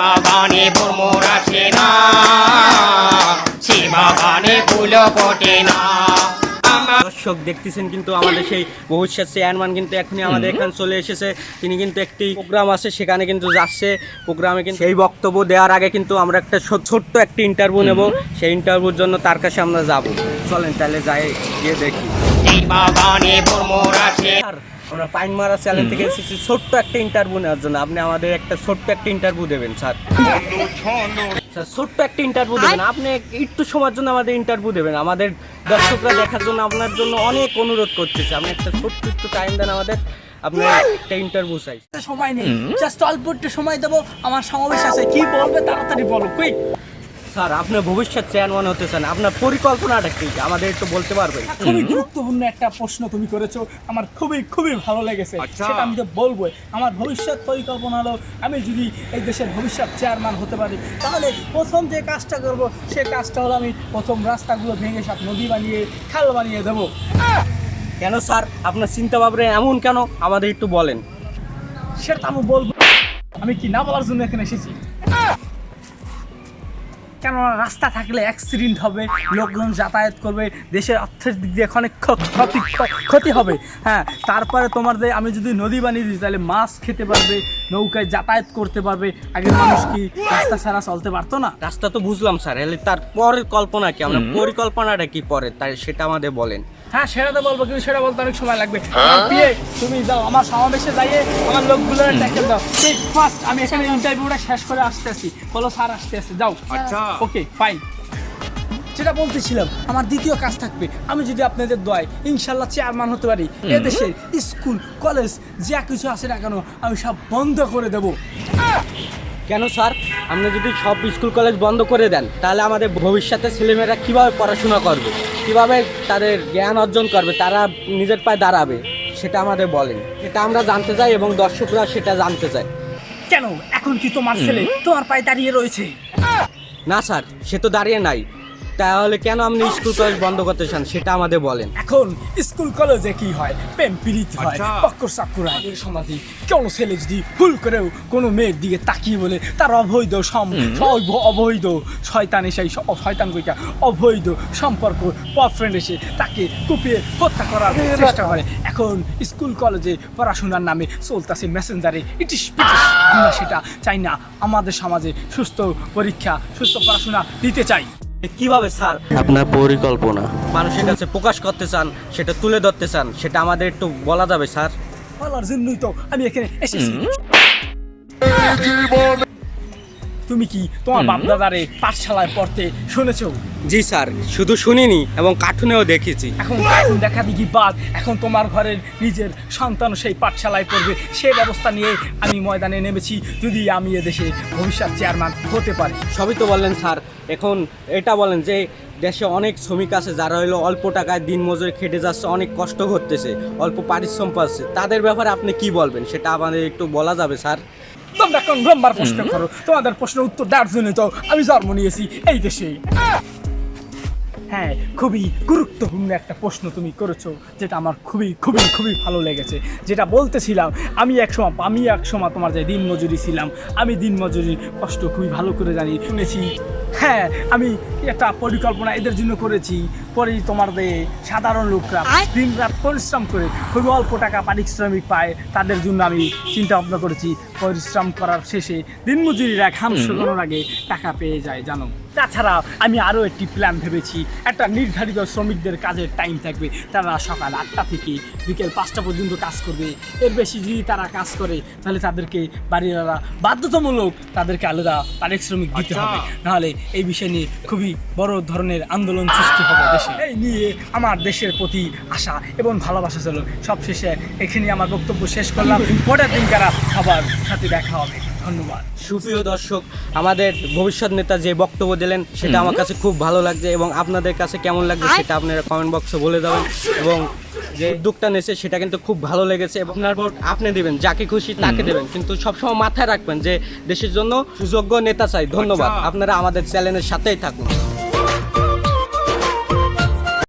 বাগানে ভ্রমর আসে না। সে বাগানে ফুল ফোটে না। দর্শক দেখতেছেন কিন্তু আমাদের সেই চেয়ারম্যান কিন্তু এখনই আমাদের এখানে চলে এসেছে। তিনি কিন্তু একটি প্রোগ্রাম আছে সেখানে কিন্তু যাচ্ছে। প্রোগ্রামে কিন্তু সেই বক্তব্য দেওয়ার আগে কিন্তু আমরা একটা ছোট্ট একটি ইন্টারভিউ নেব। সেই ইন্টারভিউর জন্য তার কাছে আমরা যাব। চলেন তাহলে যাই গিয়ে দেখি। আমরা পাইন মারা চ্যানেল থেকে এসেছি। ছোট্ট একটা ইন্টারভিউ নেওয়ার জন্য। আপনি আমাদের একটা ছোট্ট একটা ইন্টারভিউ দেবেন স্যার। স্যার ছোট্ট একটা ইন্টারভিউ দেবেন। আপনি একটু সময়ের জন্য আমাদের ইন্টারভিউ দেবেন। আমাদের দর্শকরা দেখার জন্য আপনার জন্য অনেক অনুরোধ করতেছে। আপনি একটা ছোট্ট একটু টাইম দেন আমাদের। আপনার একটা ইন্টারভিউ চাই। সময় নেই জাস্ট অল্প একটু সময় দেবো। আমার সমাবেশ আছে। কি বলবে তাড়াতাড়ি বলো কুইক স্যার আপনার ভবিষ্যৎ চেয়ারম্যান হতে চান আপনার পরিকল্পনাটা কি? আমাদের একটু বলতে পারবেন। খুবই গুরুত্বপূর্ণ একটা প্রশ্ন তুমি করেছ। আমার খুবই খুবই ভালো লেগেছে। সেটা আমি তো বলব আমার ভবিষ্যৎ পরিকল্পনা হলো আমি যদি এই দেশের ভবিষ্যৎ চেয়ারম্যান হতে পারি তাহলে প্রথম যে কাজটা করব সে কাজটা হলো আমি প্রথম রাস্তাগুলো ভেঙে সব নদী বানিয়ে খাল বানিয়ে দেবো। কেন স্যার? আপনার চিন্তা ভাবনা এমন কেন? আমাদের একটু বলেন। সেটা আমি বলব। আমি কি না বলার জন্য এখানে এসেছি? কেননা রাস্তা থাকলে অ্যাক্সিডেন্ট হবে? লোকজন যাতায়াত করবে, দেশের অর্থের দিক দিয়ে অনেক ক্ষ- ক্ষতি ক্ষতি হবে। হ্যাঁ তারপরে তোমার যে আমি যদি নদী বানিয়ে দিই, তাহলে মাছ খেতে পারবে নৌকায় যাতায়াত করতে পারবে আগের মানুষ কি রাস্তা ছাড়া চলতে পারতো না? রাস্তা তো বুঝলাম স্যার। এলে তার পরের কল্পনা কি? আমরা পরিকল্পনাটা কি পরে? তাই সেটা আমাদের বলেন। হ্যাঁ সেটা তো বলব কিন্তু সেটা বলতে অনেক সময় লাগবে। বিয়ে তুমি যাও আমার সমাবেশে যাইয়ে আমার লোকগুলো ট্যাকেল দাও। ঠিক ফার্স্ট আমি এখানে ইন্টারভিউটা শেষ করে আসতে আসি বলো স্যার আসতে আসতে যাও। আচ্ছা। ওকে ফাইন যেটা বলতেছিলাম আমার দ্বিতীয় কাজ থাকবে। আমি যদি আপনাদের দয় ইনশাল্লাহ চেয়ারম্যান হতে পারি এদেশের স্কুল কলেজ যা কিছু আছে না কেন আমি সব বন্ধ করে দেবো। কেন স্যার? আপনি যদি সব স্কুল কলেজ বন্ধ করে দেন তাহলে আমাদের ভবিষ্যতে ছেলেমেয়েরা কীভাবে পড়াশোনা করবে? কীভাবে তাদের জ্ঞান অর্জন করবে? তারা নিজের পায়ে দাঁড়াবে সেটা আমাদের বলেন। এটা আমরা জানতে চাই এবং দর্শকরা সেটা জানতে চায়। কেন? এখন কি তোমার ছেলে তোমার পায়ে দাঁড়িয়ে রয়েছে? না স্যার সে তো দাঁড়িয়ে নাই। তাহলে কেন আপনি স্কুল কলেজ বন্ধ করতে চান? সেটা আমাদের বলেন। এখন স্কুল কলেজে কি হয়? প্রেম প্রীতি হয় পক্কর চাক্কর হয় এই সমাজে কোনো ছেলে যদি ভুল করেও কোনো মেয়ের দিকে তাকিয়ে বলে তার অবৈধ সম অবৈধ শয়তান এসে শয়তান কইটা অবৈধ সম্পর্ক বয়ফ্রেন্ড এসে তাকে কুপিয়ে হত্যা করার চেষ্টা করে। এখন স্কুল কলেজে পড়াশোনার নামে চলতেছে মেসেঞ্জারে ইটিস পিটিস আমরা সেটা চাই না। আমাদের সমাজে সুস্থ পরীক্ষা সুস্থ পড়াশোনা দিতে চাই। কীভাবে স্যার? আপনার পরিকল্পনা। মানুষের কাছে প্রকাশ করতে চান সেটা তুলে ধরতে চান সেটা আমাদের একটু বলা যাবে স্যার। বলার জন্যই তো আমি এখানে এসেছি। তুমি কি তোমার বাপ দাদারে পাঠশালায় পড়তে শুনেছো? জি স্যার শুধু শুনিনি এবং কার্টুনেও দেখেছি। এখন এখন দেখা দেখি বাদ। এখন তোমার ঘরের নিজের সন্তান সেই পাঠশালায় পড়বে। সে ব্যবস্থা নিয়ে আমি ময়দানে নেমেছি যদি আমি এদেশে ভবিষ্যৎ চেয়ারম্যান হতে পারি। সবই তো বললেন স্যার। এখন এটা বলেন যে দেশে অনেক শ্রমিক আছে যারা হলো অল্প টাকায় দিন মজুরি খেটে যাচ্ছে অনেক কষ্ট করতেছে অল্প পারিশ্রম পাচ্ছে। তাদের ব্যাপারে আপনি কি বলবেন? সেটা আমাদের একটু বলা যাবে স্যার। তোমরা কোন নম্বর প্রশ্ন করো। তোমাদের প্রশ্নের উত্তর দেওয়ার জন্য তো আমি জন্ম নিয়েছি এই দেশে। হ্যাঁ খুবই গুরুত্বপূর্ণ একটা প্রশ্ন তুমি করেছ যেটা আমার খুবই খুবই খুবই ভালো লেগেছে। যেটা বলতেছিলাম আমি একসময় আমি একসময় তোমার যে দিন মজুরি ছিলাম আমি দিন মজুরি কষ্ট খুবই ভালো করে জানি শুনেছি। হ্যাঁ আমি একটা পরিকল্পনা এদের জন্য করেছি। পরে তোমার সাধারণ লোকরা দিন রাত পরিশ্রম করে খুবই অল্প টাকা পারিশ্রমিক পায় তাদের জন্য আমি চিন্তা ভাবনা করেছি। পরিশ্রম করার শেষে দিনমজুরিরা ঘাম শুকানোর আগে টাকা পেয়ে যায় জানো? তাছাড়া আমি আরও একটি প্ল্যান ভেবেছি। একটা নির্ধারিত শ্রমিকদের কাজের টাইম থাকবে। তারা সকাল আটটা থেকে বিকেল পাঁচটা পর্যন্ত কাজ করবে। এর বেশি যদি তারা কাজ করে তাহলে তাদেরকে বাড়িওয়ালা বাধ্যতামূলক তাদেরকে আলাদা পারিশ্রমিক দিতে হবে। নাহলে এই বিষয় নিয়ে খুবই বড় ধরনের আন্দোলন সৃষ্টি হবে দেশে। এই নিয়ে আমার দেশের প্রতি আশা এবং ভালোবাসা ছিল। সবশেষে এখানে আমার বক্তব্য শেষ করলাম। পরের দিন কারা সবার সাথে দেখা হবে। ধন্যবাদ। সুপ্রিয় দর্শক আমাদের ভবিষ্যৎ নেতা যে বক্তব্য দিলেন সেটা আমার কাছে খুব ভালো লাগছে এবং আপনাদের কাছে কেমন লাগছে সেটা আপনারা কমেন্ট বক্সে বলে দেবেন এবং যে উদ্যোগটা নিয়েছে সেটা কিন্তু খুব ভালো লেগেছে এবং আপনার ভোট আপনি দেবেন যাকে খুশি তাকে দেবেন। কিন্তু সবসময় মাথায় রাখবেন যে দেশের জন্য সুযোগ্য নেতা চাই। ধন্যবাদ। আপনারা আমাদের চ্যানেলের সাথেই থাকুন।